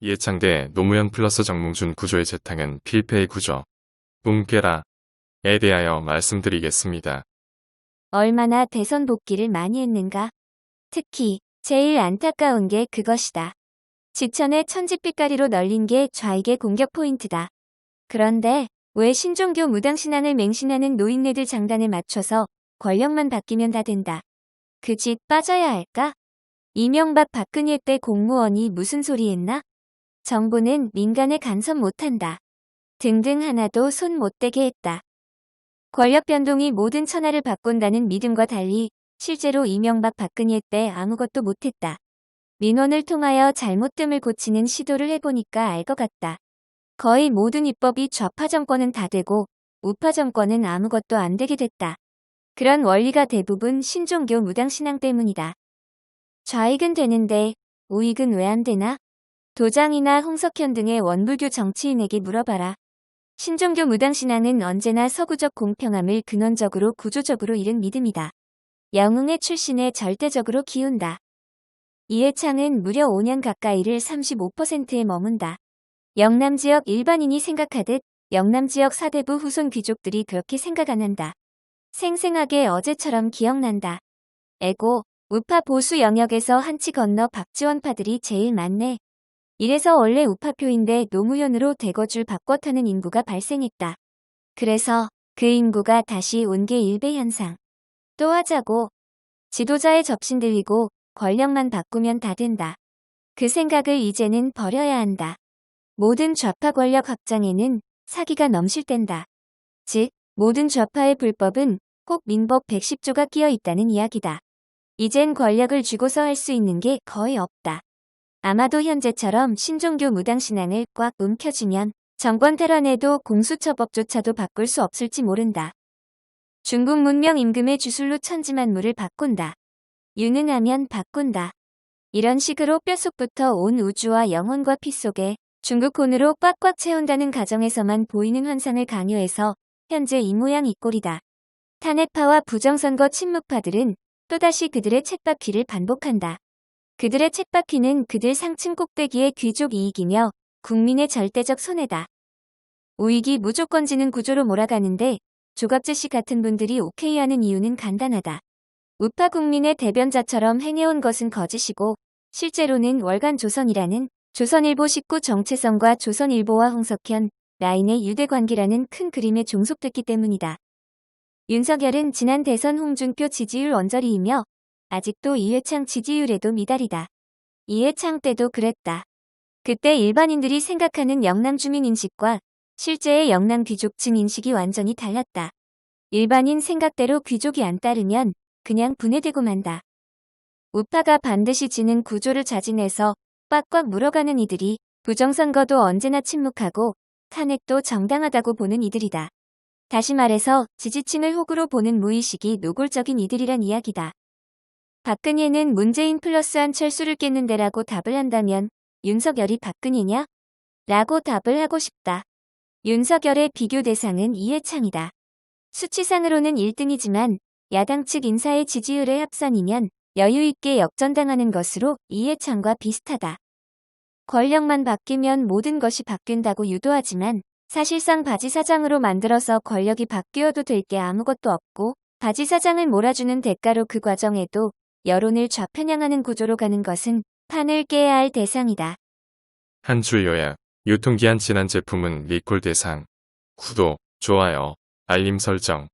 이해창대 노무현 플러스 정몽준 구조의 재탕은 필패의 구조. 뭉개라에 대하여 말씀드리겠습니다. 얼마나 대선 복귀를 많이 했는가. 특히 제일 안타까운 게 그것이다. 지천의 천지빛가리로 널린 게 좌익의 공격 포인트다. 그런데 왜 신종교 무당신앙을 맹신하는 노인네들 장단에 맞춰서 권력만 바뀌면 다 된다. 그 짓 빠져야 할까? 이명박 박근혜 때 공무원이 무슨 소리 했나? 정부는 민간에 간섭 못한다. 등등 하나도 손 못 대게 했다. 권력 변동이 모든 천하를 바꾼다는 믿음과 달리 실제로 이명박 박근혜 때 아무것도 못했다. 민원을 통하여 잘못됨을 고치는 시도를 해보니까 알 것 같다. 거의 모든 입법이 좌파 정권은 다 되고 우파 정권은 아무것도 안 되게 됐다. 그런 원리가 대부분 신종교 무당신앙 때문이다. 좌익은 되는데 우익은 왜 안 되나? 도장이나 홍석현 등의 원불교 정치인에게 물어봐라. 신종교 무당신앙은 언제나 서구적 공평함을 근원적으로 구조적으로 잃은 믿음이다. 영웅의 출신에 절대적으로 기운다. 이해창은 무려 5년 가까이를 35%에 머문다. 영남 지역 일반인이 생각하듯 영남 지역 사대부 후손 귀족들이 그렇게 생각 안 한다. 생생하게 어제처럼 기억난다. 에고, 우파 보수 영역에서 한치 건너 박지원파들이 제일 많네. 이래서 원래 우파표인데 노무현으로 대거줄 바꿔 타는 인구가 발생했다. 그래서 그 인구가 다시 온게 일배 현상. 또 하자고. 지도자의 접신 들리고 권력만 바꾸면 다 된다. 그 생각을 이제는 버려야 한다. 모든 좌파 권력 확장에는 사기가 넘실댄다. 즉, 모든 좌파의 불법은 꼭 민법 110조가 끼어 있다는 이야기다. 이젠 권력을 쥐고서 할 수 있는 게 거의 없다. 아마도 현재처럼 신종교 무당신앙을 꽉 움켜쥐면 정권 테러내도 공수처법조차도 바꿀 수 없을지 모른다. 중국 문명 임금의 주술로 천지만 물을 바꾼다. 유능하면 바꾼다. 이런 식으로 뼛속부터 온 우주와 영혼과 피 속에 중국 혼으로 꽉꽉 채운다는 가정에서만 보이는 환상을 강요해서 현재 이 모양 이 꼴이다. 탄핵파와 부정선거 침묵파들은 또다시 그들의 쳇바퀴를 반복한다. 그들의 쳇바퀴는 그들 상층 꼭대기의 귀족 이익이며 국민의 절대적 손해다. 우익이 무조건 지는 구조로 몰아가는데 조갑재 씨 같은 분들이 오케이 하는 이유는 간단하다. 우파 국민의 대변자처럼 행해온 것은 거짓이고 실제로는 월간 조선이라는 조선일보 식구 정체성과 조선일보와 홍석현, 라인의 유대관계라는 큰 그림에 종속됐기 때문이다. 윤석열은 지난 대선 홍준표 지지율 언저리이며 아직도 이해창 지지율에도 미달이다. 이해창 때도 그랬다. 그때 일반인들이 생각하는 영남 주민 인식과 실제의 영남 귀족층 인식이 완전히 달랐다. 일반인 생각대로 귀족이 안 따르면 그냥 분해되고 만다. 우파가 반드시 지는 구조를 자진해서 빡꽉 물어가는 이들이 부정선거도 언제나 침묵하고 탄핵도 정당하다고 보는 이들이다. 다시 말해서 지지층을 호구로 보는 무의식이 노골적인 이들이란 이야기다. 박근혜는 문재인 플러스 한 철수를 깼는 데라고 답을 한다면 윤석열이 박근혜냐? 라고 답을 하고 싶다. 윤석열의 비교 대상은 이해창이다. 수치상으로는 1등이지만 야당 측 인사의 지지율의 합산이면 여유있게 역전당하는 것으로 이해창과 비슷하다. 권력만 바뀌면 모든 것이 바뀐다고 유도하지만 사실상 바지 사장으로 만들어서 권력이 바뀌어도 될 게 아무것도 없고 바지 사장을 몰아주는 대가로 그 과정에도 여론을 좌편향하는 구조로 가는 것은 판을 깨야 할 대상이다. 한 줄 요약. 유통기한 지난 제품은 리콜 대상. 구독, 좋아요, 알림 설정.